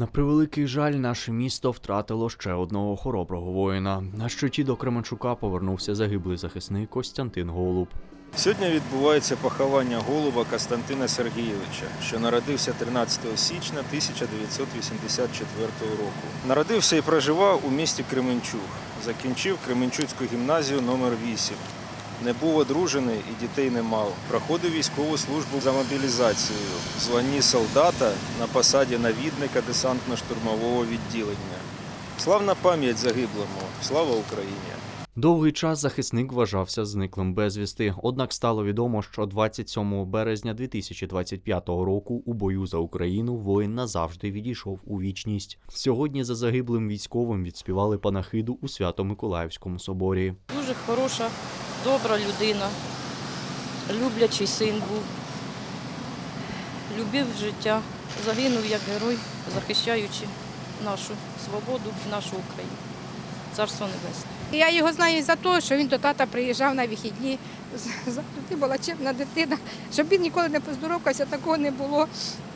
На превеликий жаль, наше місто втратило ще одного хороброго воїна. На щиті до Кременчука повернувся загиблий захисник Костянтин Голуб. Сьогодні відбувається поховання голуба Костянтина Сергійовича, що народився 13 січня 1984 року. Народився і проживав у місті Кременчуг. Закінчив Кременчуцьку гімназію номер 8 Не був одружений і дітей не мав. Проходив військову службу за мобілізацією в званні солдата на посаді навідника десантно-штурмового відділення. Славна пам'ять загиблому. Слава Україні! Довгий час захисник вважався зниклим безвісти. Однак стало відомо, що 27 березня 2025 року у бою за Україну воїн назавжди відійшов у вічність. Сьогодні за загиблим військовим відспівали панахиду у Свято-Миколаївському соборі. Дуже хороша, добра людина, люблячий син був, любив життя, загинув як герой, захищаючи нашу свободу, нашу Україну. Царство Небесне. Я його знаю за те, що він до тата приїжджав на вихідні. Завжди була чемна дитина. Щоб він ніколи не поздоровкався, такого не було.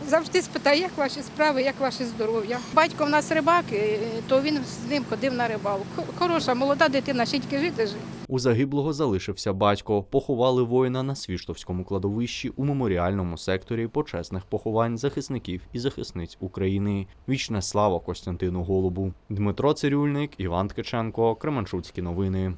Завжди спитає, як ваші справи, як ваше здоров'я. Батько в нас рибак, е, то він з ним ходив на рибалку. Хороша, молода дитина, ще тільки жити жить. У загиблого залишився батько. Поховали воїна на Свіштовському кладовищі у меморіальному секторі почесних поховань захисників і захисниць України. Вічна слава Костянтину Голубу. Дмитро Цирюльник, Іван Ткаченко, Кременчуцькі новини.